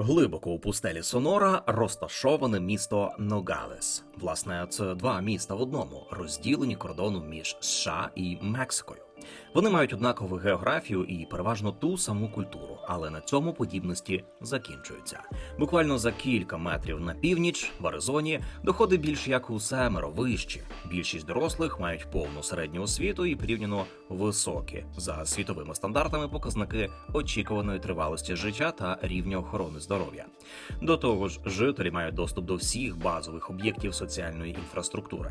Глибоко у пустелі Сонора розташоване місто Ногалес. Власне, це два міста в одному, розділені кордоном між США і Мексикою. Вони мають однакову географію і переважно ту саму культуру, але на цьому подібності закінчуються. Буквально за кілька метрів на північ в Аризоні доходи більш як у семеро вищі. Більшість дорослих мають повну середню освіту і порівняно високі за світовими стандартами показники очікуваної тривалості життя та рівня охорони здоров'я. До того ж, жителі мають доступ до всіх базових об'єктів соціальної інфраструктури.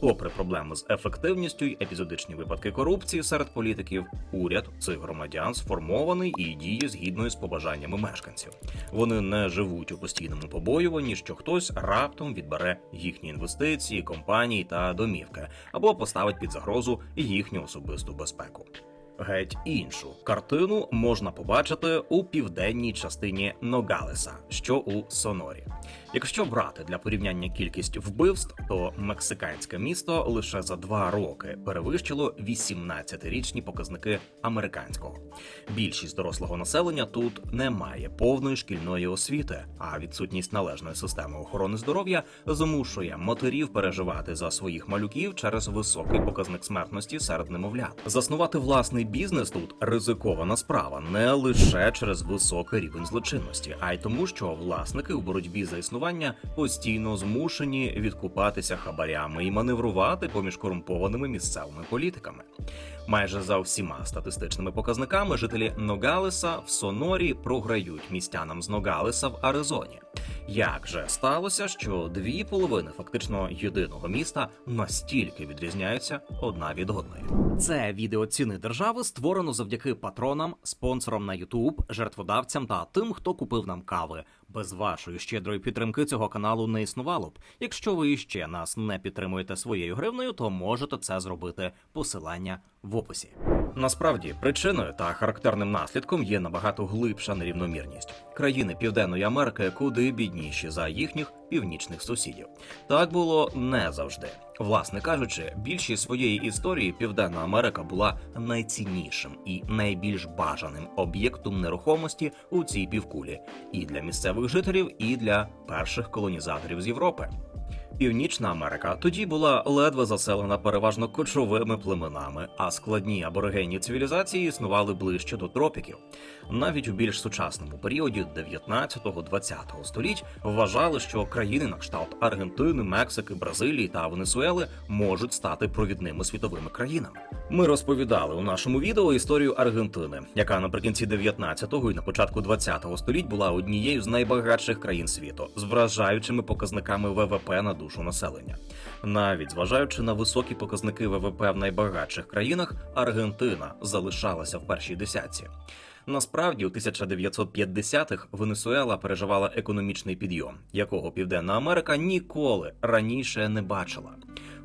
Попри проблеми з ефективністю й епізодичні випадки корупції серед політиків, уряд цих громадян сформований і діє згідно з побажаннями мешканців. Вони не живуть у постійному побоюванні, що хтось раптом відбере їхні інвестиції, компанії та домівки або поставить під загрозу їхню особисту безпеку. Геть іншу картину можна побачити у південній частині Ногалеса, що у Сонорі. Якщо брати для порівняння кількість вбивств, то мексиканське місто лише за два роки перевищило 18-річні показники американського. Більшість дорослого населення тут не має повної шкільної освіти, а відсутність належної системи охорони здоров'я змушує матерів переживати за своїх малюків через високий показник смертності серед немовлят. Заснувати власний бізнес тут ризикована справа не лише через високий рівень злочинності, а й тому, що власники у боротьбі за існування постійно змушені відкупатися хабарями і маневрувати поміж корумпованими місцевими політиками. Майже за всіма статистичними показниками жителі Ногалеса в Сонорі програють містянам з Ногалеса в Аризоні. Як же сталося, що дві половини фактично єдиного міста настільки відрізняються одна від одної? Це відео ціни держави створено завдяки патронам, спонсорам на YouTube, жертводавцям та тим, хто купив нам кави. Без вашої щедрої підтримки цього каналу не існувало б. Якщо ви ще нас не підтримуєте своєю гривнею, то можете це зробити. Посилання в описі. Насправді причиною та характерним наслідком є набагато глибша нерівномірність. Країни Південної Америки куди бідніші за їхніх північних сусідів. Так було не завжди. Власне кажучи, більшість своєї історії Південна Америка була найціннішим і найбільш бажаним об'єктом нерухомості у цій півкулі і для місцевих жителів, і для перших колонізаторів з Європи. Північна Америка тоді була ледве заселена переважно кочовими племенами, а складні аборигенні цивілізації існували ближче до тропіків. Навіть у більш сучасному періоді 19-20 століть вважали, що країни на кшталт Аргентини, Мексики, Бразилії та Венесуели можуть стати провідними світовими країнами. Ми розповідали у нашому відео історію Аргентини, яка наприкінці 19-го і на початку 20-го століть була однією з найбагатших країн світу з вражаючими показниками ВВП на душу населення. Навіть зважаючи на високі показники ВВП в найбагатших країнах, Аргентина залишалася в першій десятці. Насправді, у 1950-х Венесуела переживала економічний підйом, якого Південна Америка ніколи раніше не бачила.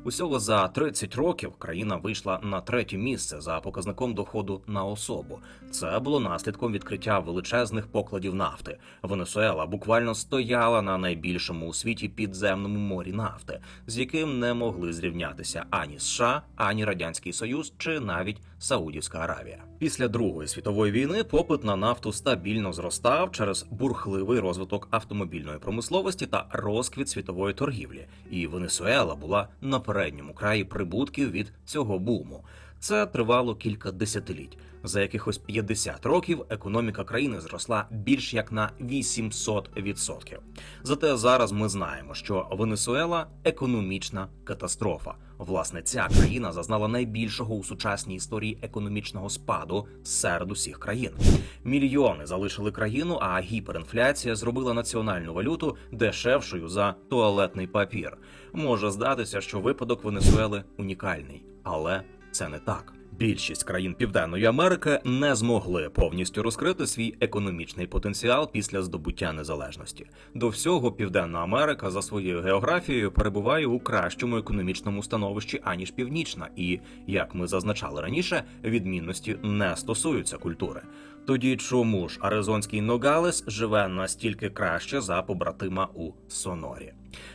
Усього за 30 років країна вийшла на третє місце за показником доходу на особу. Це було наслідком відкриття величезних покладів нафти. Венесуела буквально стояла на найбільшому у світі підземному морі нафти, з яким не могли зрівнятися ані США, ані Радянський Союз чи навіть Саудівська Аравія. Після Другої світової війни попит на нафту стабільно зростав через бурхливий розвиток автомобільної промисловості та розквіт світової торгівлі. І Венесуела була на передньому краї прибутків від цього буму. Це тривало кілька десятиліть. За якихось 50 років економіка країни зросла більш як на 800%. Зате зараз ми знаємо, що Венесуела економічна катастрофа. Власне, ця країна зазнала найбільшого у сучасній історії економічного спаду серед усіх країн. Мільйони залишили країну, а гіперінфляція зробила національну валюту дешевшою за туалетний папір. Може здатися, що випадок Венесуели унікальний, але це не так. Більшість країн Південної Америки не змогли повністю розкрити свій економічний потенціал після здобуття незалежності. До всього Південна Америка за своєю географією перебуває у кращому економічному становищі аніж Північна, і як ми зазначали раніше, відмінності не стосуються культури. Тоді чому ж Аризонський Ногалес живе настільки краще за побратима у Сонорі?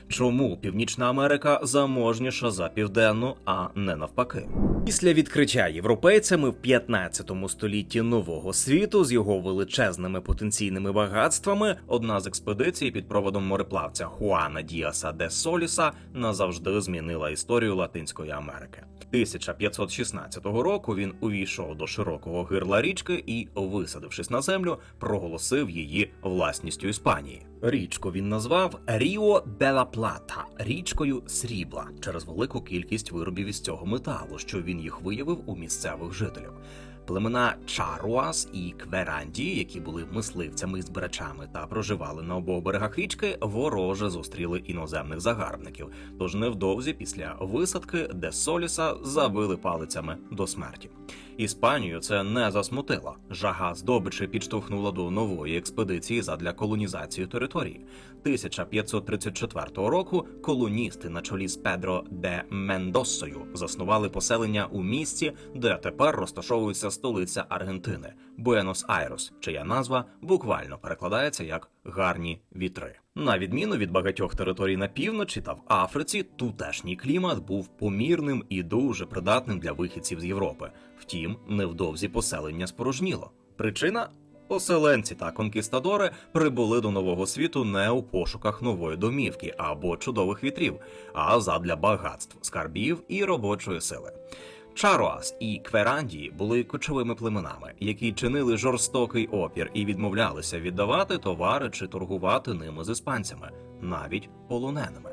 Чому Північна Америка заможніша за південну, а не навпаки? Після відкриття європейцями в 15 столітті нового світу з його величезними потенційними багатствами одна з експедицій під проводом мореплавця Хуана Діаса де Соліса назавжди змінила історію Латинської Америки. 1516 року він увійшов до широкого гирла річки і, висадившись на землю, проголосив її власністю Іспанії. Річку він назвав Ріо де Плата річкою срібла через велику кількість виробів із цього металу, що він їх виявив у місцевих жителів. Племена Чаруас і Кверанді, які були мисливцями і збирачами та проживали на обох берегах річки, вороже зустріли іноземних загарбників. Тож невдовзі після висадки де Соліса забили палицями до смерті. Іспанію це не засмутило. Жага здобичі підштовхнула до нової експедиції задля колонізації території. 1534 року колоністи на чолі з Педро де Мендоссою заснували поселення у місті, де тепер розташовується столиця Аргентини Буенос-Айрес, чия назва буквально перекладається як гарні вітри. На відміну від багатьох територій на півночі та в Африці, тутешній клімат був помірним і дуже придатним для вихідців з Європи. Втім, невдовзі поселення спорожніло. Причина Поселенці та конкістадори прибули до нового світу не у пошуках нової домівки або чудових вітрів, а задля багатств, скарбів і робочої сили. Чаруас і Кверандії були кочовими племенами, які чинили жорстокий опір і відмовлялися віддавати товари чи торгувати ними з іспанцями, навіть полоненими.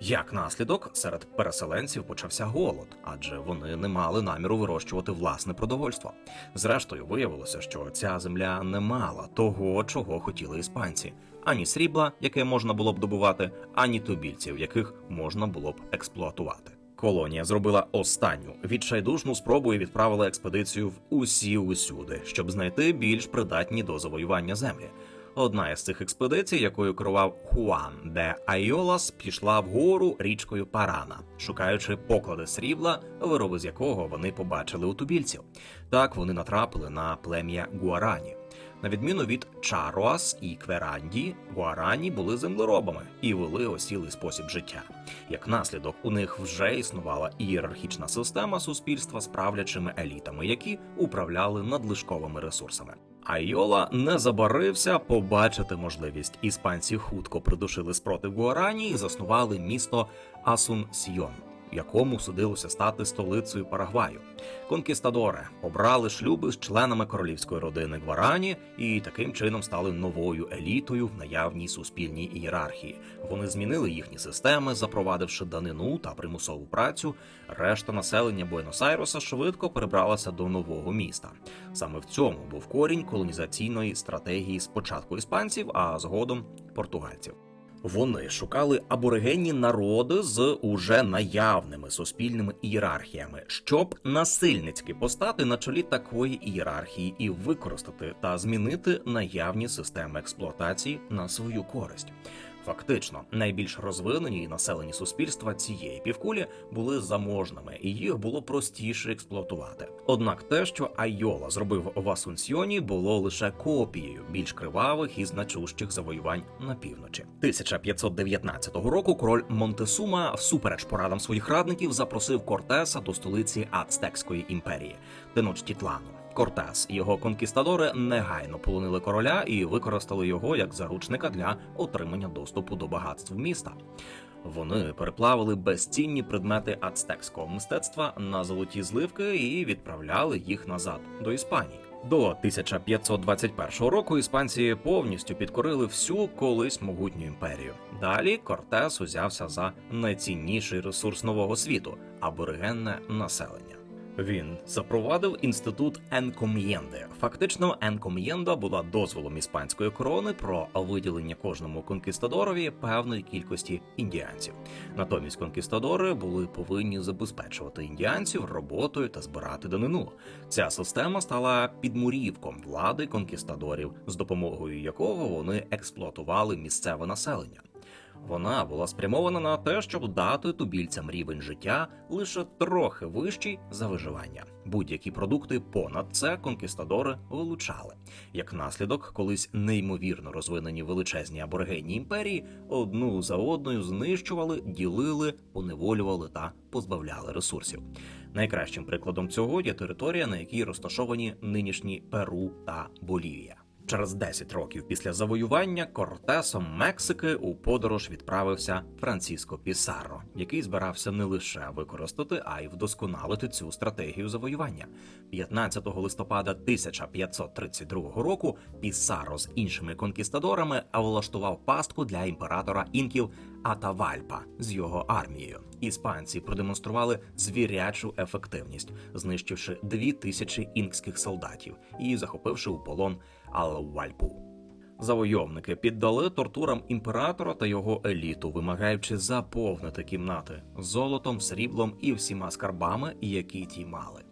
Як наслідок, серед переселенців почався голод, адже вони не мали наміру вирощувати власне продовольство. Зрештою, виявилося, що ця земля не мала того, чого хотіли іспанці: ані срібла, яке можна було б добувати, ані тубільців, яких можна було б експлуатувати. Колонія зробила останню відчайдушну спробу і відправила експедицію в усі усюди, щоб знайти більш придатні до завоювання землі. Одна із цих експедицій, якою керував Хуан де Айолас, пішла вгору річкою Парана, шукаючи поклади срібла, вироби з якого вони побачили у тубільців. Так вони натрапили на плем'я Гуарані. На відміну від Чаруас і Кверанді, Гуарані були землеробами і вели осілий спосіб життя. Як наслідок, у них вже існувала ієрархічна система суспільства з правлячими елітами, які управляли надлишковими ресурсами. Айола не забарився побачити можливість. Іспанці хутко придушили спротив Гуарані і заснували місто Асунсьйон, якому судилося стати столицею Парагваю. Конкістадори обрали шлюби з членами королівської родини Гварані і таким чином стали новою елітою в наявній суспільній ієрархії. Вони змінили їхні системи, запровадивши данину та примусову працю. Решта населення Буенос-Айреса швидко перебралася до нового міста. Саме в цьому був корінь колонізаційної стратегії спочатку іспанців, а згодом португальців. Вони шукали аборигенні народи з уже наявними суспільними ієрархіями, щоб насильницьки постати на чолі такої ієрархії і використати та змінити наявні системи експлуатації на свою користь. Фактично, найбільш розвинені і населені суспільства цієї півкулі були заможними, і їх було простіше експлуатувати. Однак те, що Айола зробив в Асунсьйоні, було лише копією більш кривавих і значущих завоювань на півночі. 1519 року король Монтесума, всупереч порадам своїх радників, запросив Кортеса до столиці Ацтекської імперії Теночтітлану. Кортес і його конкістадори негайно полонили короля і використали його як заручника для отримання доступу до багатств міста. Вони переплавили безцінні предмети ацтекського мистецтва на золоті зливки і відправляли їх назад до Іспанії. До 1521 року іспанці повністю підкорили всю колись могутню імперію. Далі Кортес узявся за найцінніший ресурс нового світу аборигенне населення. Він запровадив інститут Енком'єнди. Фактично, Енком'єнда була дозволом іспанської корони про виділення кожному конкістадорові певної кількості індіанців. Натомість конкістадори були повинні забезпечувати індіанців роботою та збирати данину. Ця система стала підмурівком влади конкістадорів, з допомогою якого вони експлуатували місцеве населення. Вона була спрямована на те, щоб дати тубільцям рівень життя лише трохи вищий за виживання. Будь-які продукти понад це конкістадори вилучали. Як наслідок, колись неймовірно розвинені величезні аборигенні імперії одну за одною знищували, ділили, поневолювали та позбавляли ресурсів. Найкращим прикладом цього є територія, на якій розташовані нинішні Перу та Болівія. Через 10 років після завоювання Кортесом Мексики у подорож відправився Франциско Пісарро, який збирався не лише використати, а й вдосконалити цю стратегію завоювання. 15 листопада 1532 року Пісарро з іншими конкістадорами влаштував пастку для імператора інків Атавальпа з його армією. Іспанці продемонстрували звірячу ефективність, знищивши дві тисячі інкських солдатів і захопивши у полон Алвальпу. Завойовники піддали тортурам імператора та його еліту, вимагаючи заповнити кімнати золотом, сріблом і всіма скарбами, які ті мали.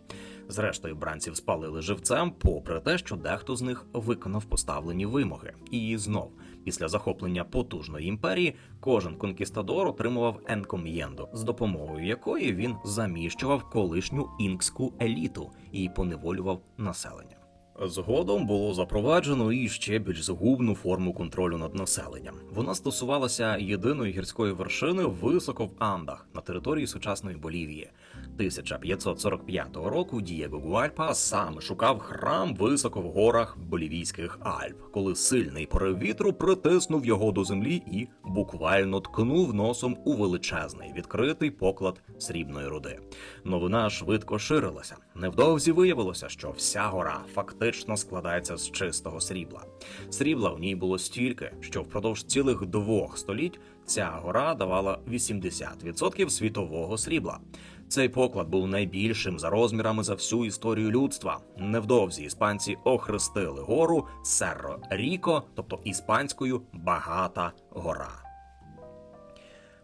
Зрештою, бранців спалили живцем, попри те, що дехто з них виконав поставлені вимоги. І знов, після захоплення потужної імперії, кожен конкістадор отримував енком'єнду, з допомогою якої він заміщував колишню інкську еліту і поневолював населення. Згодом було запроваджено і ще більш згубну форму контролю над населенням. Вона стосувалася єдиної гірської вершини високо в Андах на території сучасної Болівії. 1545 року Дієго Гуальпа саме шукав храм високо в горах Болівійських Альп, коли сильний порив вітру притиснув його до землі і буквально ткнув носом у величезний відкритий поклад срібної руди. Новина швидко ширилася. Невдовзі виявилося, що вся гора фактично складається з чистого срібла. Срібла в ній було стільки, що впродовж цілих двох століть ця гора давала 80% світового срібла. Цей поклад був найбільшим за розмірами за всю історію людства. Невдовзі іспанці охрестили гору Серро Ріко, тобто іспанською багата гора.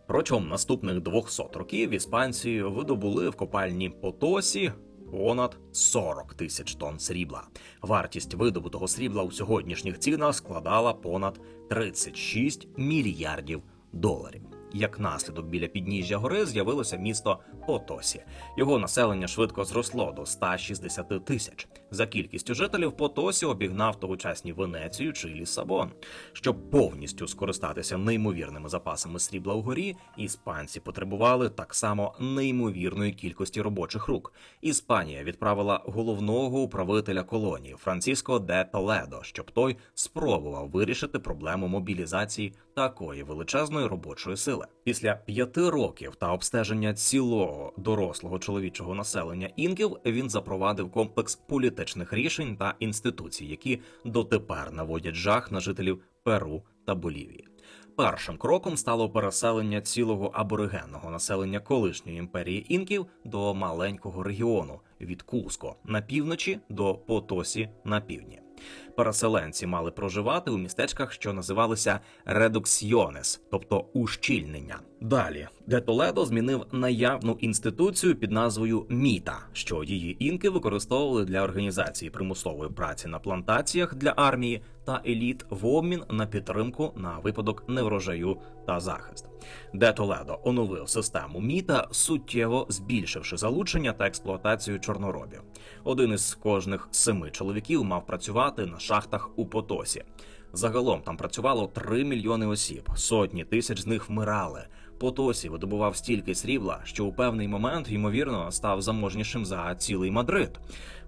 Протягом наступних 200 років іспанці видобули в копальні Потосі понад 40 тисяч тонн срібла. Вартість видобутого срібла у сьогоднішніх цінах складала понад 36 мільярдів доларів. Як наслідок біля підніжжя гори з'явилося місто Потосі. Його населення швидко зросло до 160 тисяч. За кількістю жителів Потосі обігнав тогочасні Венецію чи Лісабон. Щоб повністю скористатися неймовірними запасами срібла у горі, іспанці потребували так само неймовірної кількості робочих рук. Іспанія відправила головного управителя колонії Франциско де Толедо, щоб той спробував вирішити проблему мобілізації такої величезної робочої сили. Після п'яти років та обстеження цілого дорослого чоловічого населення інків він запровадив комплекс політичних рішень та інституцій, які дотепер наводять жах на жителів Перу та Болівії. Першим кроком стало переселення цілого аборигенного населення колишньої імперії інків до маленького регіону від Куско на півночі до Потосі на півдні. Переселенці мали проживати у містечках, що називалися редуксьйонес, тобто ущільнення. Далі де Толедо змінив наявну інституцію під назвою Міта, що її інки використовували для організації примусової праці на плантаціях для армії та еліт в обмін на підтримку на випадок неврожаю та захист. Де Толедо оновив систему міта, суттєво збільшивши залучення та експлуатацію чорноробів. Один із кожних семи чоловіків мав працювати на шахтах у Потосі. Загалом там працювало 3 мільйони осіб, сотні тисяч з них вмирали. Потосі видобував стільки срібла, що у певний момент, ймовірно, став заможнішим за цілий Мадрид.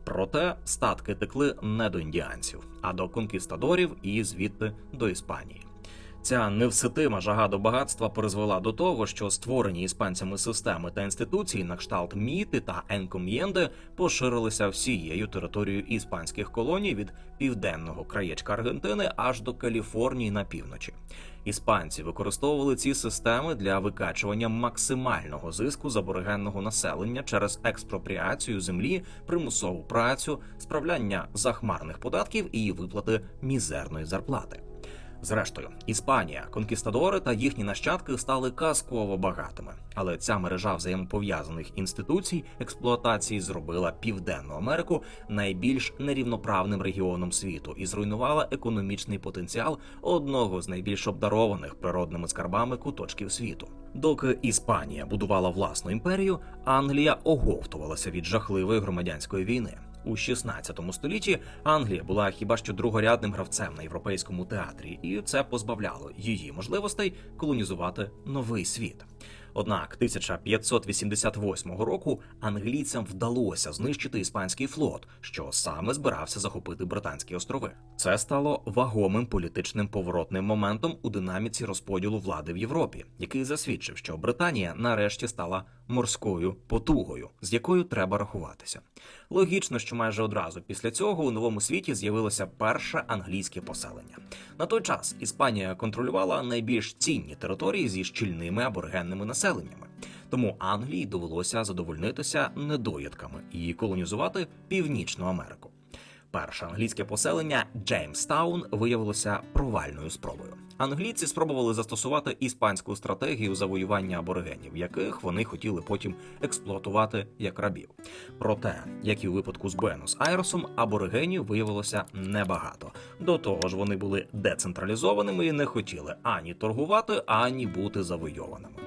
Проте статки текли не до індіанців, а до конкістадорів і звідти до Іспанії. Ця невситима жага до багатства призвела до того, що створені іспанцями системи та інституції на кшталт міти та енком'єнди поширилися всією територією іспанських колоній від південного краєчка Аргентини аж до Каліфорнії на півночі. Іспанці використовували ці системи для викачування максимального зиску з аборигенного населення через експропріацію землі, примусову працю, справляння захмарних податків і виплати мізерної зарплати. Зрештою, Іспанія, конкістадори та їхні нащадки стали казково багатими. Але ця мережа взаємопов'язаних інституцій експлуатації зробила Південну Америку найбільш нерівноправним регіоном світу і зруйнувала економічний потенціал одного з найбільш обдарованих природними скарбами куточків світу. Доки Іспанія будувала власну імперію, Англія оговтувалася від жахливої громадянської війни. У 16 столітті Англія була хіба що другорядним гравцем на європейському театрі, і це позбавляло її можливостей колонізувати новий світ. Однак 1588 року англійцям вдалося знищити іспанський флот, що саме збирався захопити Британські острови. Це стало вагомим політичним поворотним моментом у динаміці розподілу влади в Європі, який засвідчив, що Британія нарешті стала морською потугою, з якою треба рахуватися. Логічно, що майже одразу після цього у новому світі з'явилося перше англійське поселення. На той час Іспанія контролювала найбільш цінні території зі щільними аборигенними населеннями. Тому Англії довелося задовольнитися недоїдками і колонізувати Північну Америку. Перше англійське поселення Джеймстаун виявилося провальною спробою. Англійці спробували застосувати іспанську стратегію завоювання аборигенів, яких вони хотіли потім експлуатувати як рабів. Проте, як і у випадку з Буенос Айресом, аборигенів виявилося небагато. До того ж, вони були децентралізованими і не хотіли ані торгувати, ані бути завойованими.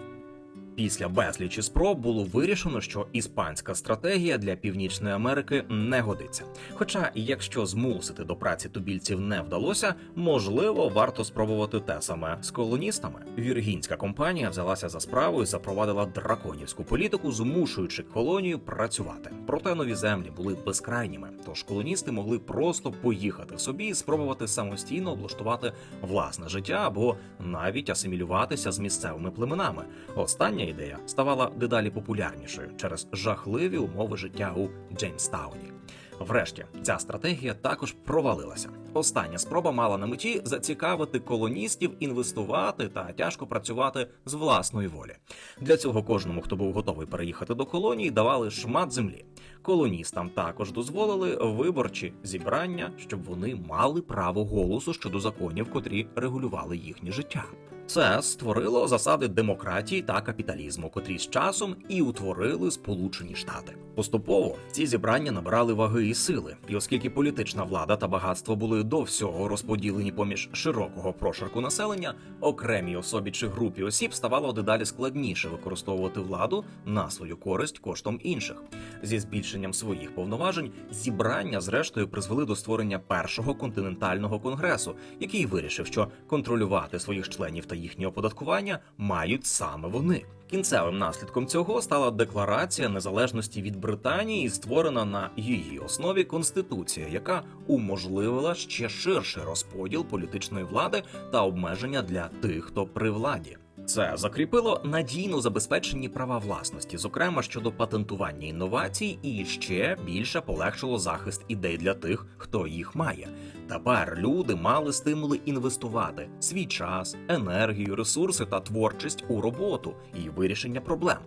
Після безлічі спроб було вирішено, що іспанська стратегія для Північної Америки не годиться. Хоча, якщо змусити до праці тубільців не вдалося, можливо, варто спробувати те саме з колоністами. Віргінська компанія взялася за справу і запровадила драконівську політику, змушуючи колонію працювати. Проте нові землі були безкрайніми, тож колоністи могли просто поїхати собі і спробувати самостійно облаштувати власне життя або навіть асимілюватися з місцевими племенами. Остання ідея ставала дедалі популярнішою через жахливі умови життя у Джеймстауні. Врешті ця стратегія також провалилася. Остання спроба мала на меті зацікавити колоністів інвестувати та тяжко працювати з власної волі. Для цього кожному, хто був готовий переїхати до колонії, давали шмат землі. Колоністам також дозволили виборчі зібрання, щоб вони мали право голосу щодо законів, котрі регулювали їхнє життя. Це створило засади демократії та капіталізму, котрі з часом і утворили Сполучені Штати. Поступово ці зібрання набирали ваги і сили, і оскільки політична влада та багатство були до всього розподілені поміж широкого прошарку населення, окремій особі чи групі осіб ставало дедалі складніше використовувати владу на свою користь коштом інших. Зі збільшенням своїх повноважень зібрання зрештою призвели до створення першого континентального конгресу, який вирішив, що контролювати своїх членів та їхнє оподаткування мають саме вони. Кінцевим наслідком цього стала декларація незалежності від Британії, створена на її основі конституція, яка уможливила ще ширший розподіл політичної влади та обмеження для тих, хто при владі. Це закріпило надійно забезпечені права власності, зокрема щодо патентування інновацій, і ще більше полегшило захист ідей для тих, хто їх має. Тепер люди мали стимули інвестувати свій час, енергію, ресурси та творчість у роботу і вирішення проблем.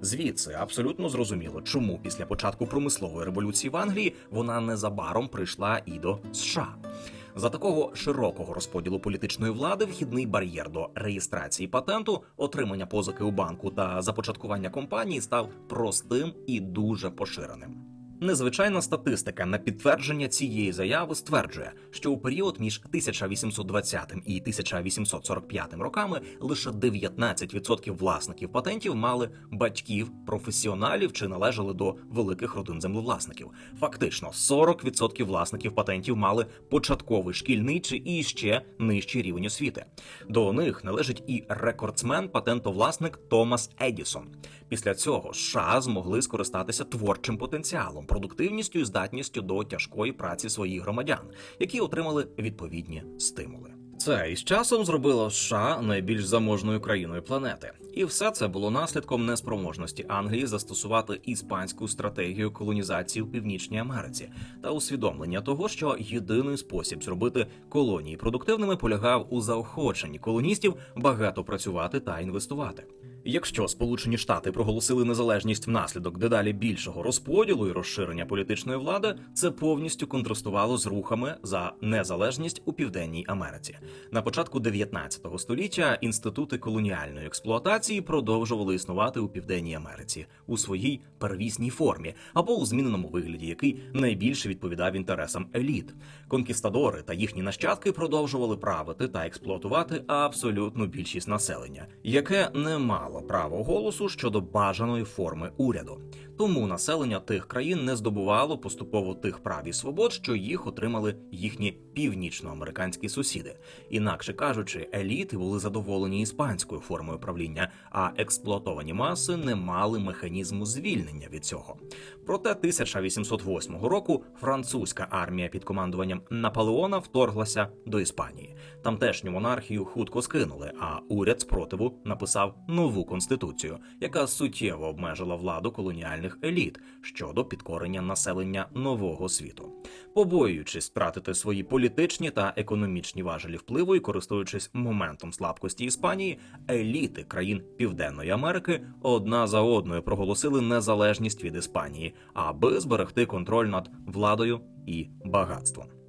Звідси абсолютно зрозуміло, чому після початку промислової революції в Англії вона незабаром прийшла і до США. За такого широкого розподілу політичної влади вхідний бар'єр до реєстрації патенту, отримання позики у банку та започаткування компанії став простим і дуже поширеним. Незвичайна статистика на підтвердження цієї заяви стверджує, що у період між 1820 і 1845 роками лише 19% власників патентів мали батьків, професіоналів чи належали до великих родин землевласників. Фактично, 40% власників патентів мали початковий шкільний чи і ще нижчий рівень освіти. До них належить і рекордсмен патентовласник Томас Едісон. Після цього США змогли скористатися творчим потенціалом, продуктивністю і здатністю до тяжкої праці своїх громадян, які отримали відповідні стимули. Це із часом зробило США найбільш заможною країною планети, і все це було наслідком неспроможності Англії застосувати іспанську стратегію колонізації в Північній Америці та усвідомлення того, що єдиний спосіб зробити колонії продуктивними полягав у заохоченні колоністів багато працювати та інвестувати. Якщо Сполучені Штати проголосили незалежність внаслідок дедалі більшого розподілу і розширення політичної влади, це повністю контрастувало з рухами за незалежність у Південній Америці. На початку 19 століття інститути колоніальної експлуатації продовжували існувати у Південній Америці у своїй первісній формі або у зміненому вигляді, який найбільше відповідав інтересам еліт. Конкістадори та їхні нащадки продовжували правити та експлуатувати абсолютну більшість населення, яке не мало права голосу щодо бажаної форми уряду. Тому населення тих країн не здобувало поступово тих прав і свобод, що їх отримали їхні північноамериканські сусіди. Інакше кажучи, еліти були задоволені іспанською формою правління, а експлуатовані маси не мали механізму звільнення від цього. Проте 1808 року французька армія під командуванням Наполеона вторглася до Іспанії. Тамтешню монархію хутко скинули, а уряд спротиву написав нову конституцію, яка суттєво обмежила владу колоніальних еліт щодо підкорення населення нового світу. Побоюючись втратити свої політичні та економічні важелі впливу і користуючись моментом слабкості Іспанії, еліти країн Південної Америки одна за одною проголосили незалежність від Іспанії, аби зберегти контроль над владою і багатством.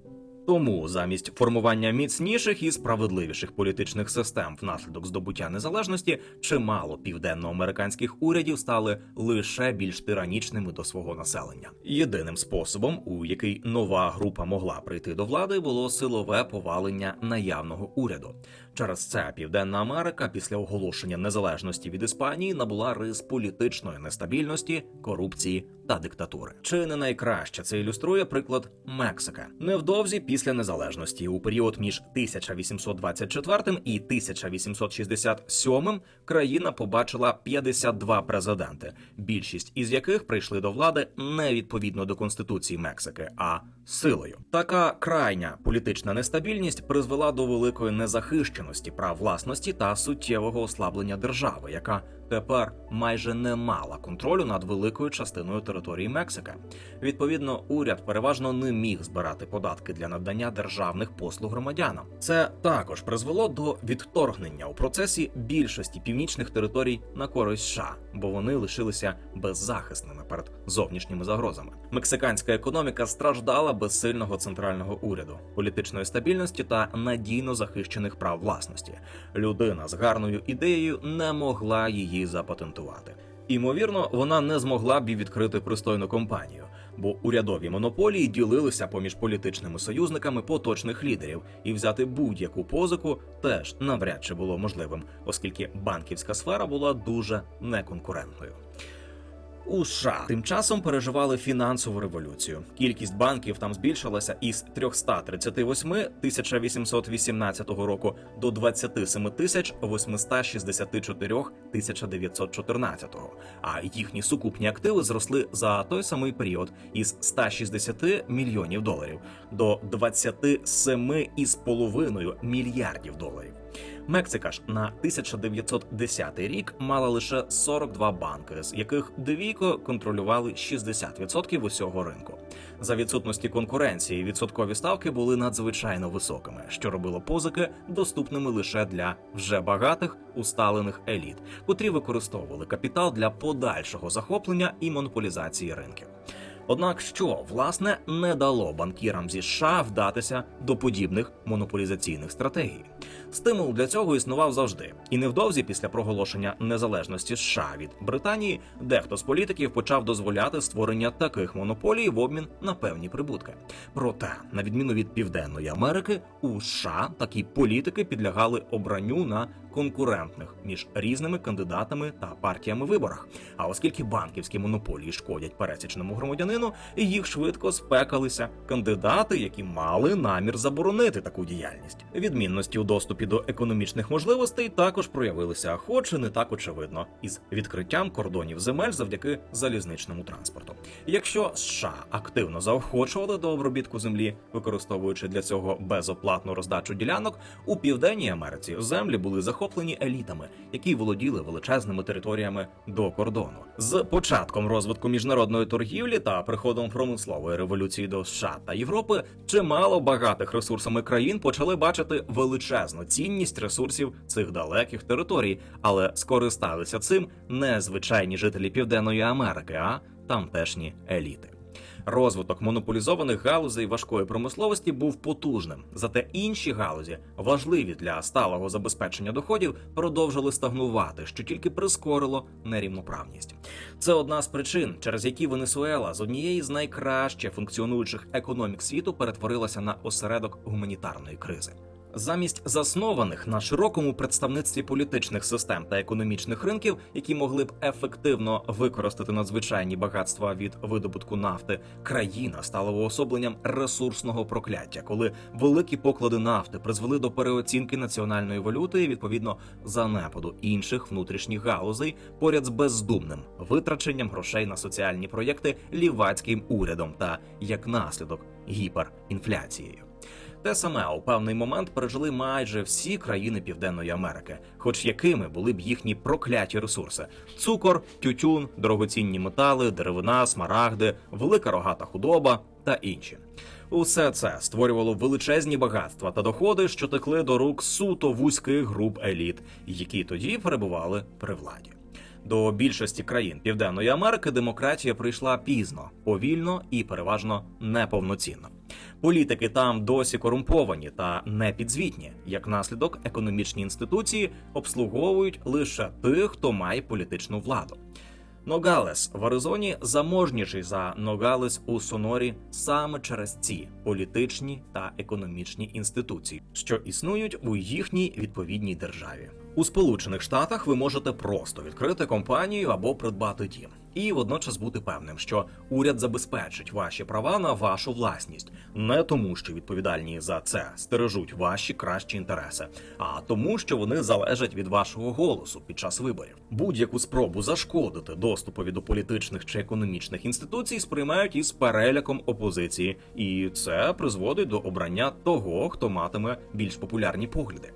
Тому замість формування міцніших і справедливіших політичних систем внаслідок здобуття незалежності, чимало південноамериканських урядів стали лише більш тиранічними до свого населення. Єдиним способом, у який нова група могла прийти до влади, було силове повалення наявного уряду. Через це Південна Америка після оголошення незалежності від Іспанії набула рис політичної нестабільності, корупції та диктатури. Чи не найкраще це ілюструє приклад Мексика? Невдовзі після незалежності у період між 1824 і 1867 країна побачила 52 президенти, більшість із яких прийшли до влади не відповідно до конституції Мексики, а силою. Така крайня політична нестабільність призвела до великої незахищеності прав власності та суттєвого ослаблення держави, яка тепер майже не мала контролю над великою частиною території Мексики. Відповідно, уряд переважно не міг збирати податки для надання державних послуг громадянам. Це також призвело до відторгнення у процесі більшості північних територій на користь США, бо вони лишилися беззахисними перед зовнішніми загрозами. Мексиканська економіка страждала без сильного центрального уряду, політичної стабільності та надійно захищених прав власності. Людина з гарною ідеєю не могла її запатентувати. Імовірно, вона не змогла б відкрити пристойну компанію, бо урядові монополії ділилися поміж політичними союзниками поточних лідерів, і взяти будь-яку позику теж навряд чи було можливим, оскільки банківська сфера була дуже неконкурентною. У США тим часом переживали фінансову революцію. Кількість банків там збільшилася із 338 1818 року до 27 тисяч 864 1914, а їхні сукупні активи зросли за той самий період із 160 мільйонів доларів до 27,5 мільярдів доларів. Мексика ж на 1910 рік мала лише 42 банки, з яких двійко контролювали 60% усього ринку. За відсутності конкуренції відсоткові ставки були надзвичайно високими, що робило позики доступними лише для вже багатих усталених еліт, котрі використовували капітал для подальшого захоплення і монополізації ринків. Однак, що власне не дало банкірам зі США вдатися до подібних монополізаційних стратегій. Стимул для цього існував завжди, і невдовзі після проголошення незалежності США від Британії дехто з політиків почав дозволяти створення таких монополій в обмін на певні прибутки. Проте, на відміну від Південної Америки, у США такі політики підлягали обранню на конкурентних між різними кандидатами та партіями виборах. А оскільки банківські монополії шкодять пересічному громадянину, їх швидко спекалися кандидати, які мали намір заборонити таку діяльність. Відмінності у доступі до економічних можливостей також проявилися, хоч і не так очевидно, із відкриттям кордонів земель завдяки залізничному транспорту. Якщо США активно заохочували до обробітку землі, використовуючи для цього безоплатну роздачу ділянок, у південній Америці землі були захоплені елітами, які володіли величезними територіями до кордону. З початком розвитку міжнародної торгівлі та приходом промислової революції до США та Європи, чимало багатих ресурсами країн почали бачити величезну величезну цінність ресурсів цих далеких територій, але скористалися цим не звичайні жителі Південної Америки, а тамтешні еліти. Розвиток монополізованих галузей важкої промисловості був потужним, зате інші галузі, важливі для сталого забезпечення доходів, продовжили стагнувати, що тільки прискорило нерівноправність. Це одна з причин, через які Венесуела з однієї з найкраще функціонуючих економік світу перетворилася на осередок гуманітарної кризи. Замість заснованих на широкому представництві політичних систем та економічних ринків, які могли б ефективно використати надзвичайні багатства від видобутку нафти, країна стала уособленням ресурсного прокляття, коли великі поклади нафти призвели до переоцінки національної валюти і відповідно занепаду інших внутрішніх галузей поряд з бездумним витраченням грошей на соціальні проєкти лівацьким урядом та як наслідок гіперінфляцією. Те саме у певний момент пережили майже всі країни Південної Америки, хоч якими були б їхні прокляті ресурси: цукор, тютюн, дорогоцінні метали, деревина, смарагди, велика рогата худоба та інші. Усе це створювало величезні багатства та доходи, що текли до рук суто вузьких груп еліт, які тоді перебували при владі. До більшості країн Південної Америки демократія прийшла пізно, повільно і переважно неповноцінно. Політики там досі корумповані та непідзвітні. Як наслідок, економічні інституції обслуговують лише тих, хто має політичну владу. Ногалес в Аризоні заможніший за Ногалес у Сонорі саме через ці політичні та економічні інституції, що існують у їхній відповідній державі. У Сполучених Штатах ви можете просто відкрити компанію або придбати дім, і водночас бути певним, що уряд забезпечить ваші права на вашу власність, не тому, що відповідальні за це стережуть ваші кращі інтереси, а тому, що вони залежать від вашого голосу під час виборів. Будь-яку спробу зашкодити доступові до політичних чи економічних інституцій сприймають із переляком опозиції, і це призводить до обрання того, хто матиме більш популярні погляди.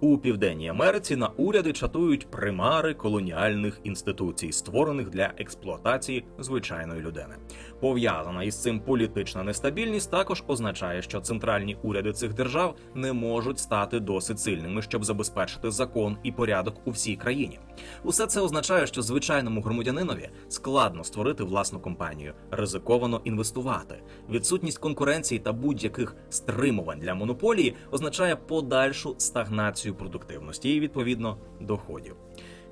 У південній Америці на уряди чатують примари колоніальних інституцій, створених для експлуатації звичайної людини. Пов'язана із цим політична нестабільність також означає, що центральні уряди цих держав не можуть стати досить сильними, щоб забезпечити закон і порядок у всій країні. Усе це означає, що звичайному громадянинові складно створити власну компанію, ризиковано інвестувати. Відсутність конкуренції та будь-яких стримувань для монополії означає подальшу стагнацію продуктивності і відповідно доходів.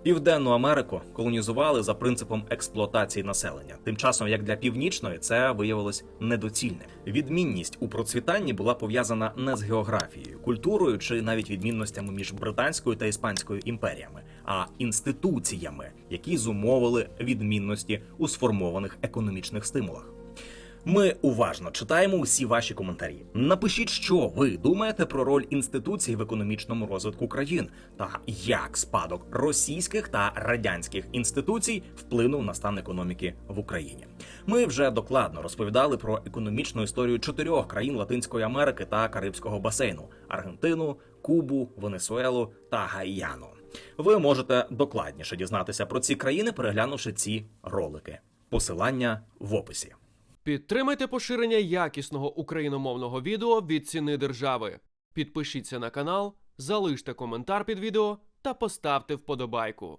Південну Америку колонізували за принципом експлуатації населення. Тим часом, як для північної, це виявилось недоцільним. Відмінність у процвітанні була пов'язана не з географією, культурою чи навіть відмінностями між британською та іспанською імперіями, а інституціями, які зумовили відмінності у сформованих економічних стимулах. Ми уважно читаємо усі ваші коментарі. Напишіть, що ви думаєте про роль інституцій в економічному розвитку країн та як спадок російських та радянських інституцій вплинув на стан економіки в Україні. Ми вже докладно розповідали про економічну історію чотирьох країн Латинської Америки та Карибського басейну: Аргентину, Кубу, Венесуелу та Гайяну. Ви можете докладніше дізнатися про ці країни, переглянувши ці ролики. Посилання в описі. Підтримайте поширення якісного україномовного відео від ціни держави. Підпишіться на канал, залиште коментар під відео та поставте вподобайку.